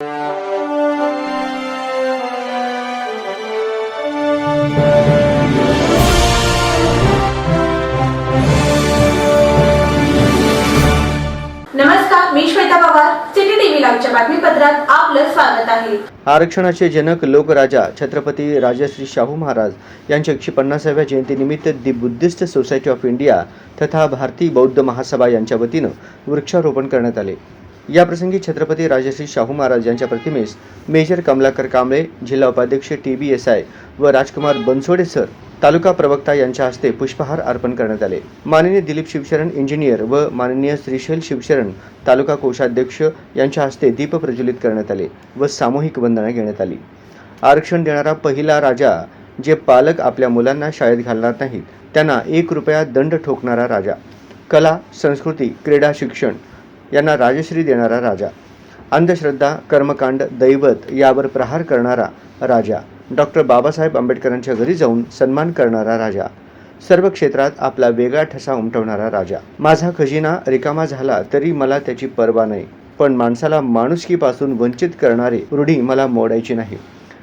नमस्कार मी Shweta Pawar city TV लाईव्हच्या बातमीपत्रात आपलं स्वागत आहे. आरक्षणाचे जनक लोकराजा छत्रपती राजश्री शाहू महाराज यांच्या एकशे पन्नासाव्या जयंतीनिमित्त दि बुद्धिस्ट सोसायटी ऑफ इंडिया तथा भारतीय बौद्ध महासभा यांच्या वतीनं वृक्षारोपण करण्यात आले. याप्रसंगी छत्रपती राजश्री शाहू महाराज यांच्या प्रतिमेस मेजर कमलाकर कांबळे जिल्हा उपाध्यक्ष टी बी एस आय व राजकुमार बनसोडे सर तालुका प्रवक्ता यांच्या हस्ते पुष्पहार अर्पण करण्यात आले. माननीय दिलीप शिवशरण इंजिनियर व माननीय श्रीशैल शिवशरण तालुका कोषाध्यक्ष यांच्या हस्ते दीप प्रज्वलित करण्यात आले व सामूहिक वंदना घेण्यात आली. आरक्षण देणारा पहिला राजा जे पालक आपल्या मुलांना शाळेत घालणार नाहीत त्यांना एक रुपया दंड ठोकणारा राजा. कला संस्कृती क्रीडा शिक्षण यांना राजश्री देणारा राजा. अंधश्रद्धा कर्मकांड दैवत यावर प्रहार करणारा राजा. डॉक्टर बाबासाहेब आंबेडकरांच्या घरी जाऊन सन्मान करणारा राजा. सर्व क्षेत्रात आपला वेगळा ठसा उमटवणारा राजा. माझा खजिना रिकामा झाला तरी मला त्याची पर्वा नाही. पण माणसाला माणुसकीपासून वंचित करणारे रूढी मला मोडायची नाही.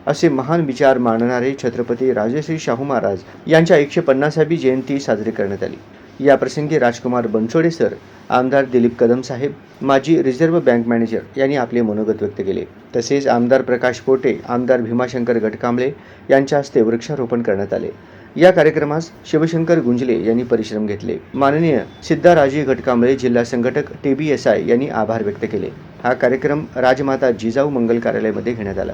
असे महान विचार मांडणारे छत्रपती राजश्री शाहू महाराज यांच्या एकशे पन्नासावी जयंती साजरी करण्यात आली. या प्रसंगी राजकुमार बनसोडे सर आमदार दिलीप कदम साहेब माजी रिझर्व्ह बँक मॅनेजर यांनी आपले मनोगत व्यक्त केले. तसेच आमदार प्रकाश पोटे आमदार भीमाशंकर गटकांबळे यांच्या हस्ते वृक्षारोपण करण्यात आले. या कार्यक्रमास शिवशंकर गुंजले यांनी परिश्रम घेतले. माननीय सिद्धाराजी घटकांबळे जिल्हा संघटक टी बी एस आय यांनी आभार व्यक्त केले. हा कार्यक्रम राजमाता जिजाऊ मंगल कार्यालयामध्ये घेण्यात आला.